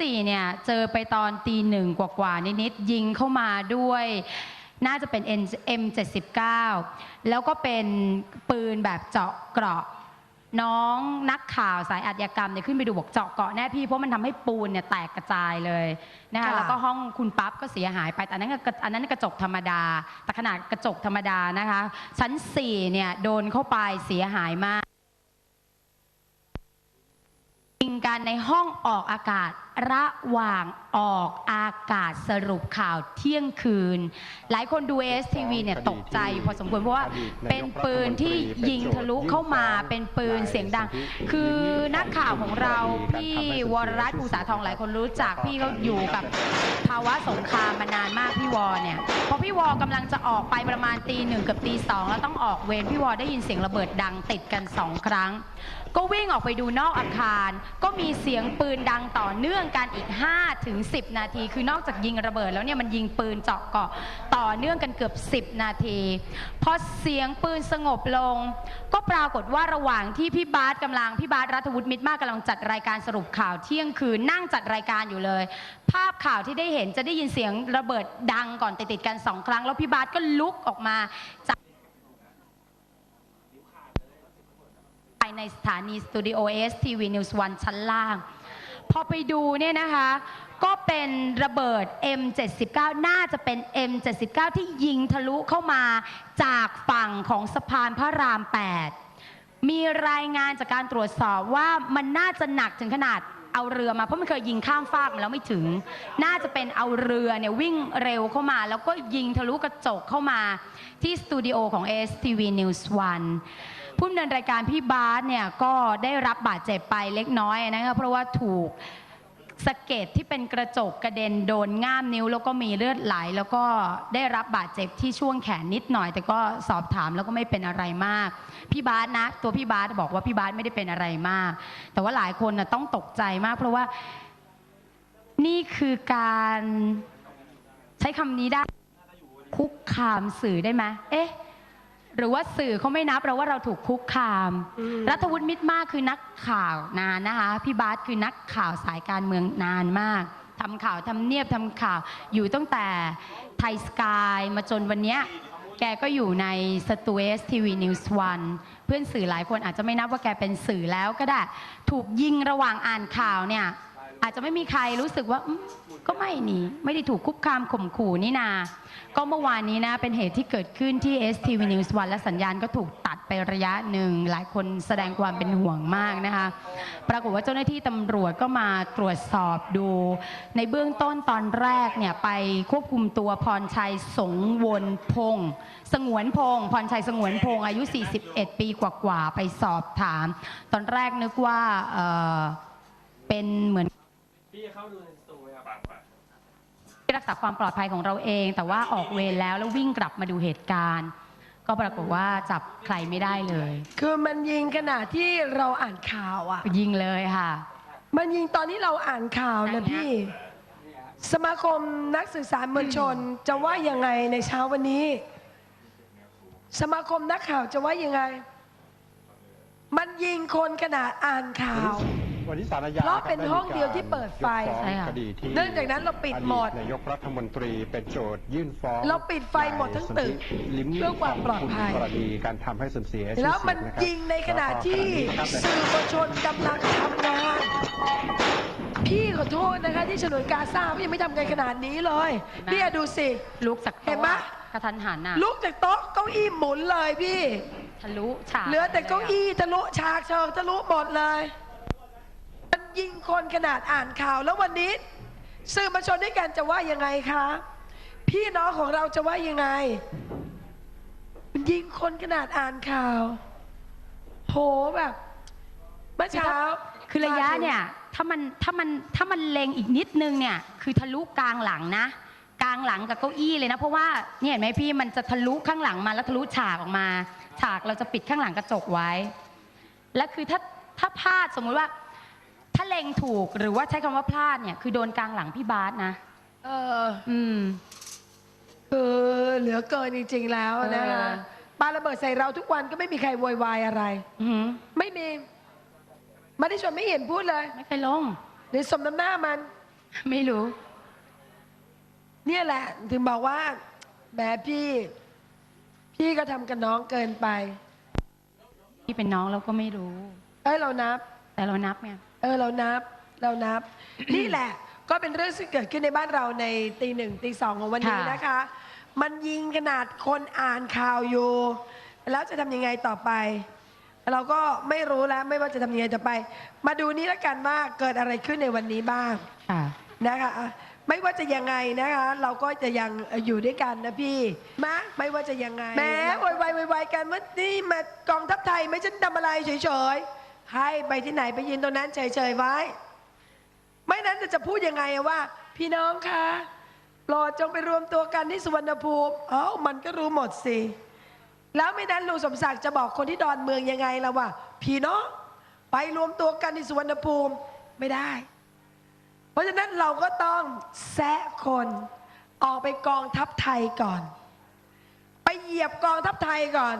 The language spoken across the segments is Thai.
สี่เนี่ยเจอไปตอนตีหนึ่งกว่าๆนิดๆยิงเข้ามาด้วยน่าจะเป็น M79 แล้วก็เป็นปืนแบบเจาะเกราะ น้องนักข่าวสายอาชญากรรมเนี่ยขึ้นไปดูบอกเจาะเกาะแน่พี่เพราะมันทำให้ปูนเนี่ยแตกกระจายเลยนะคะค่ะแล้วก็ห้องคุณปั๊บก็เสียหายไปแต่อันนั้นก็อันนั้นกระจกธรรมดาแต่ขนาดกระจกธรรมดานะคะชั้น4เนี่ยโดนเข้าไปเสียหายมาก ยิง กันในห้องออกอากาศ ระหว่างออกอากาศสรุปข่าวเที่ยงคืน หลายคนดู ASTV เนี่ยตกใจพอสมควรเพราะว่าเป็นปืนที่ยิงทะลุเข้ามาเป็นปืนเสียงดัง คือนักข่าวของเราพี่วรรัตน์อุตสาหทองหลายคนรู้จักพี่เขาอยู่กับภาวะสงครามมานานมากพี่วอเนี่ยพอพี่วอกำลังจะออกไปประมาณตีหนึ่งเกับตีสองแล้วต้องออกเวรพี่วอได้ยินเสียงระเบิดดังติดกันสองครั้ง ก็วิ่งออกไปดูนอกอาคาร ก็มีเสียงปืนดังต่อเนื่องกันอีก5ถึง10 นาที คือนอกจากยิงระเบิดแล้วเนี่ยมันยิงปืนเจาะเกาะต่อเนื่องกันเกือบ 10 นาทีพอเสียงปืนสงบลง ก็ปรากฏว่าระหว่างที่พี่บาสกำลังพี่บาสรัฐวุฒิมิตรมากกำลังจัดรายการสรุปข่าวเที่ยงคืนนั่งจัดรายการอยู่เลย ภาพข่าวที่ได้เห็นจะได้ยินเสียงระเบิดดังก่อนติดๆกันสองครั้ง แล้วพี่บาสก็ลุกออกมาจากภายในสถานีสตูดิโอเอสทีวีนิวส์วันชั้นล่าง พอไปดูเนี่ยนะคะ ก็เป็นระเบิด M79 น่าจะเป็น M79 ที่ยิงทะลุเข้ามาจากฝั่งของสะพานพระราม 8 มีรายงานจากการตรวจสอบว่ามันน่าจะหนักถึงขนาด เอาเรือมาเพราะมันเคยยิงข้ามฟากมาแล้วไม่ถึง น่าจะเป็นเอาเรือเนี่ยวิ่งเร็วเข้ามา แล้วก็ยิงทะลุกระจกเข้ามาที่สตูดิโอของ STV News 1ผู้ดำเนินรายการพี่บาสเนี่ยก็ได้รับบาดเจ็บไปเล็กน้อยนะคะเพราะว่าถูก สะเก็ดที่เป็นกระจกกระเด็นโดนง่ามนิ้ว แล้วก็มีเลือดไหล แล้วก็ได้รับบาดเจ็บที่ช่วงแขนนิดหน่อย แต่ก็สอบถามแล้วก็ไม่เป็นอะไรมาก พี่บาสนะ ตัวพี่บาสบอกว่าพี่บาสไม่ได้เป็นอะไรมาก แต่ว่าหลายคนนะต้องตกใจมาก เพราะว่านี่คือการใช้คำนี้ได้คุกคามสื่อได้ไหมเอ๊ะ หรือว่าสื่อเขาไม่นับเราว่าเราถูกคุกคามอืมรัฐวุฒิมิตรมากคือนักข่าวนานนะคะพี่บาสคือนักข่าวสายการเมืองนานมากทำข่าวทำเนียบทำข่าวอยู่ตั้งแต่ไทยสกายมาจนวันเนี้ยแกก็อยู่ในสตูเอสทีวีนิวส์วันเพื่อนสื่อหลายคนอาจจะไม่นับว่าแกเป็นสื่อแล้วก็ได้ ถูกยิงระหว่างอ่านข่าวเนี่ย อาจจะไม่มีใครรู้สึกว่าอืม ก็ไม่นี่ไม่ได้ถูกคุกคามข่มขู่นี่นา ก็เมื่อวานนี้นะ เป็นเหตุที่เกิดขึ้นที่ STV News 1และสัญญาณก็ถูกตัดไประยะหนึ่ง หลายคนแสดงความเป็นห่วงมากนะคะ ปรากฏว่าเจ้าหน้าที่ตำรวจก็มาตรวจสอบดู ในเบื้องต้นตอนแรกเนี่ยไปควบคุมตัวพรชัยสงวนพงศ์สงวนพงศ์พรชัยสงวนพงศ์อายุ 41 ปีกว่าๆไปสอบถาม ตอนแรกนึกว่าเออเป็นเหมือนพี่เข้าดู รักษาความปลอดภัยของเราเอง แต่ว่าออกเวรแล้วแล้ววิ่งกลับมาดูเหตุการณ์ ก็ปรากฏว่าจับใครไม่ได้เลย คือมันยิงขณะที่เราอ่านข่าวอะ ยิงเลยค่ะ มันยิงตอนที่เราอ่านข่าวนั่นะนไงพี่ สมาคมนักสื่อสารมวลชนจะว่ายังไงในเช้าวันนี้ สมาคมนักข่าวจะว่ายังไง มันยิงคนขนาดอ่านข่าว วันนี้สารอาญาเพราะเป็นห้องเดียวที่เปิดไฟยกฟ้องใช่ค่ะคดีที่เนื่องจากนั้นเราปิดหมดอนายกรัฐมนตรีเป็นโจทยื่นฟ้องเราปิดไฟหมดทั้งตึกนายสนธิลิ้มเพื่อความปลอดภัยกรณีการทำให้เสื่อมเสียชื่อแล้วเสีมัยนงนะครับยิงในขณะที่แล้วก็สื่อมวลชนกำลังทำงานพี่ขอโทษนะคะที่ฉนวนกาซาพี่ยังไม่ทำกันขนาดนี้เลยเห็นไหมเนี่ยดูสิลุกจากเห็นโต๊ะไหมกระทันหันน่ะลุกจากโต๊ะเก้าอี้หมุนเลยพี่ทะลุฉากเหลือแต่เก้าอี้ทะลุฉากเชิงทะลุหมดเลยมันยิง คนขนาดอ่านข่าว แล้ววันนี้สื่อมวลชนด้วยกันจะว่ายังไงคะ พี่น้องของเราจะว่ายังไงมันยิงคนขนาดอ่านข่าว โหแบบเมื่อเช้าคือระยะเนี่ยถ้ามันถ้ามันถ้ามันเล็งอีกนิดนึงเนี่ยคือทะลุกลางหลังนะ กลางหลังกับเก้าอี้เลยนะ เพราะว่าเนี่ยเห็นไหมพี่มันจะทะลุข้างหลังมาแล้วทะลุฉากออกมา ฉากเราจะปิดข้างหลังกระจกไว้ และคือถ้าถ้าพลาดสมมุติว่า ถ้าเล็งถูกหรือว่าใช้คำว่าพลาดเนี่ย คือโดนกลางหลังพี่บาสนะ เอออืม คือเหลือเกินจริงๆแล้วนะคะเออ ปาระเบิดใส่เราทุกวันก็ไม่มีใครโวยวายอะไร อือหือไม่มีมาที่ชนไม่เห็นพูดเลยไม่เคยลง หรือสมน้ำหน้ามัน ไม่รู้ เนี่ยแหละ ถึงบอกว่าแหมพี่ พี่ก็ทำกับน้องเกินไป ที่เป็นน้องเราก็ไม่รู้ เอ้ยเรานับ แต่เรานับไงเออเรานับเรานับ นี่แหละ ก็เป็นเรื่องที่เกิดขึ้นในบ้านเราในตีหนึ่งตีสองของวันนี้ค่ะ นะคะ มันยิงขนาดคนอ่านข่าวอยู่ แล้วจะทำยังไงต่อไป เราก็ไม่รู้แล้วไม่ว่าจะทำยังไงต่อไป มาดูนี้แล้วกันว่าเกิดอะไรขึ้นในวันนี้บ้าง ค่ะ นะคะไม่ว่าจะยังไงนะคะ เราก็จะยังอยู่ด้วยกันนะพี่มะไม่ว่าจะยังไงแหม้วายวายวายกันว่านี่มากองทัพไทยไม่ฉันทำอะไรเฉยๆ ให้ไปที่ไหนไปยืนตรงนั้นเฉยๆไว้ ไม่นั้นจะพูดยังไงว่า พี่น้องคะโปรดจงไปรวมตัวกันที่สุวรรณภูมิเอ้ามันก็รู้หมดสิ แล้วไม่นั้นลุงสมศักดิ์จะบอกคนที่ดอนเมืองยังไงล่ะว่า พี่น้องไปรวมตัวกันที่สุวรรณภูมิไม่ได้ เพราะฉะนั้นเราก็ต้องแซะคนออกไปกองทัพไทยก่อน ไปเหยียบกองทัพไทยก่อน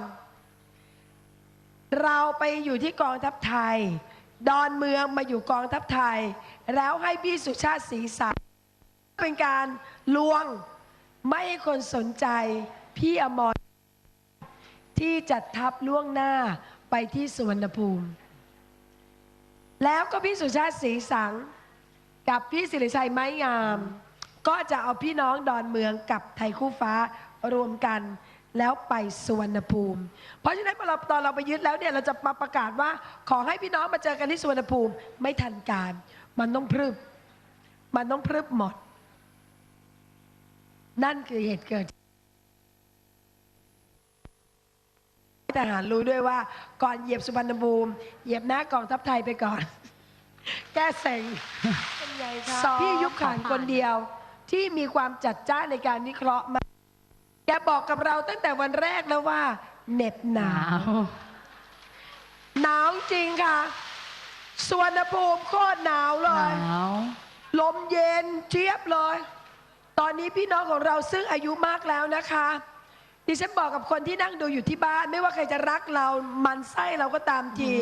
เราไปอยู่ที่กองทัพไทย ดอนเมืองมาอยู่กองทัพไทย แล้วให้พี่สุชาติศรีสารเป็นการลวงไม่ให้คนสนใจพี่อมรที่จัดทัพล่วงหน้าไปที่สุวรรณภูมิ แล้วก็พี่สุชาติศรีสัง กับพี่สิริชัยไม้งาม ก็จะเอาพี่น้องดอนเมืองกับไทยคู่ฟ้ารวมกัน แล้วไปสุวรรณภูมิ เพราะฉะนั้นพอเราตอนเราไปยึดแล้วเนี่ยเราจะมาประกาศว่า ขอให้พี่น้องมาเจอกันที่สุวรรณภูมิไม่ทันการ มันต้องพรึบ มันต้องพรึบหมด นั่นคือเหตุเกิดทหารรู้ด้วยว่า ก่อนเหยียบสุวรรณภูมิเหยียบหน้ากองทัพไทยไปก่อน แก้เซ็งเป็นไงคะพี่ยุคขานคนเดียวที่มีความจัดจ้านในการวิเคราะห์มาก แกบอกกับเราตั้งแต่วันแรกแล้วว่าเหน็บหหนานาววหนาวจริงค่ะสวนภูมิโคตรหนาวเลหย นาวลมเย็นเจี๊ยบเลย ตอนนี้พี่น้องของเราซึ่งอายุมากแล้วนะคะ ดิฉันบอกกับคนที่นั่งดูอยู่ที่บ้าน ไม่ว่าใครจะรักเรามันไส้เราก็ตามที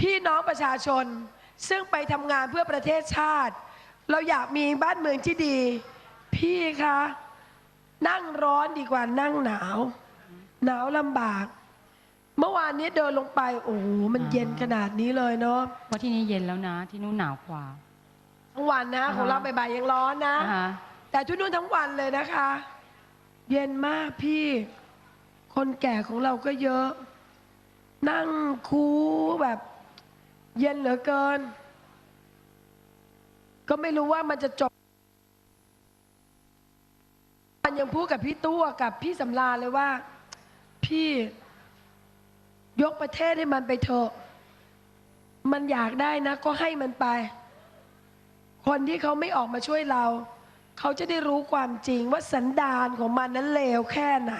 พี่น้องประชาชนซึ่งไปทำงานเพื่อประเทศชาติ เราอยากมีบ้านเมืองที่ดี พี่คะ นั่งร้อนดีกว่านั่งหนาว หนาวลำบาก เมื่อวานนี้เดินลงไป โอ้โหมันเย็นขนาดนี้เลยเนาะเพราะที่นี่เย็นแล้วนะ ที่นู่นหนาวกว่า ทั้งวันนะของเราบ่ายๆยังร้อนนะ นะคะแต่ทุกนู่นทั้งวันเลยนะคะ เย็นมากพี่ คนแก่ของเราก็เยอะ นั่งคูแบบ เย็นเหลือเกิน ก็ไม่รู้ว่ามันจะจบ มัน ยังพูดกับพี่ตัวกับพี่สำราญเลยว่า พี่ยกประเทศให้มันไปเถอะ มันอยากได้นะ ก็ให้มันไป คนที่เขาไม่ออกมาช่วยเรา เขาจะได้รู้ความจริงว่าสันดานของมันนั้นเลวแค่ไหน